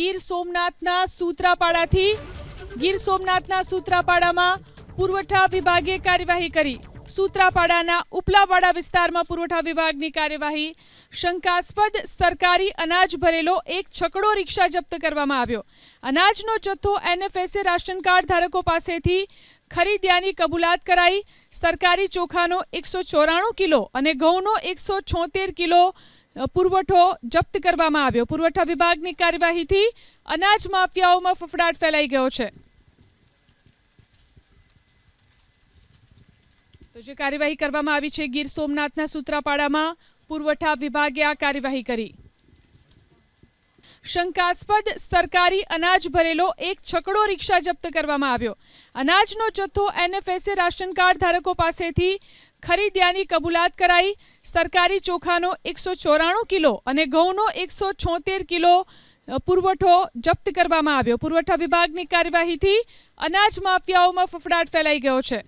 ગીર સોમનાથના સૂત્રાપાડાથી, ગીર સોમનાથના સૂત્રાપાડામાં પુરવઠા વિભાગે કાર્યવાહી કરી. સૂત્રાપાડાના ઉપલાવાડા વિસ્તારમાં પુરવઠા વિભાગની કાર્યવાહી શંકાસ્પદ, સરકારી અનાજ ભરેલો એક છકડો રિક્ષા જપ્ત કરવામાં આવ્યો. અનાજનો જથ્થો એનએફએસએ રાશન કાર્ડ ધારકો પાસેથી ખરીદ્યાની કબૂલાત કરાઈ. સરકારી ચોખાનો એકસો કિલો અને ઘઉંનો એકસો કિલો પુરવઠો જપ્ત કરવામાં આવ્યો. પુરવઠા વિભાગની કાર્યવાહીથી અનાજ માફિયાઓમાં ફફડાટ ફેલાઈ ગયો છે. તો જે કાર્યવાહી કરવામાં આવી છે, ગીર સોમનાથના સૂત્રાપાડામાં પુરવઠા વિભાગે આ કાર્યવાહી કરી. શંકાસ્પદ સરકારી અનાજ ભરેલો એક છકડો રિક્ષા જપ્ત કરવામાં આવ્યો. અનાજનો જથ્થો એનએફએસએ રાશન કાર્ડ ધારકો પાસેથી ખરીદ્યાની કબૂલાત કરાઈ. સરકારી ચોખાનો એકસો ચોરાણું કિલો અને ઘઉંનો એકસો છોતેર કિલો પુરવઠો જપ્ત કરવામાં આવ્યો. પુરવઠા વિભાગની કાર્યવાહીથી અનાજ માફિયાઓમાં ફફડાટ ફેલાઈ ગયો છે.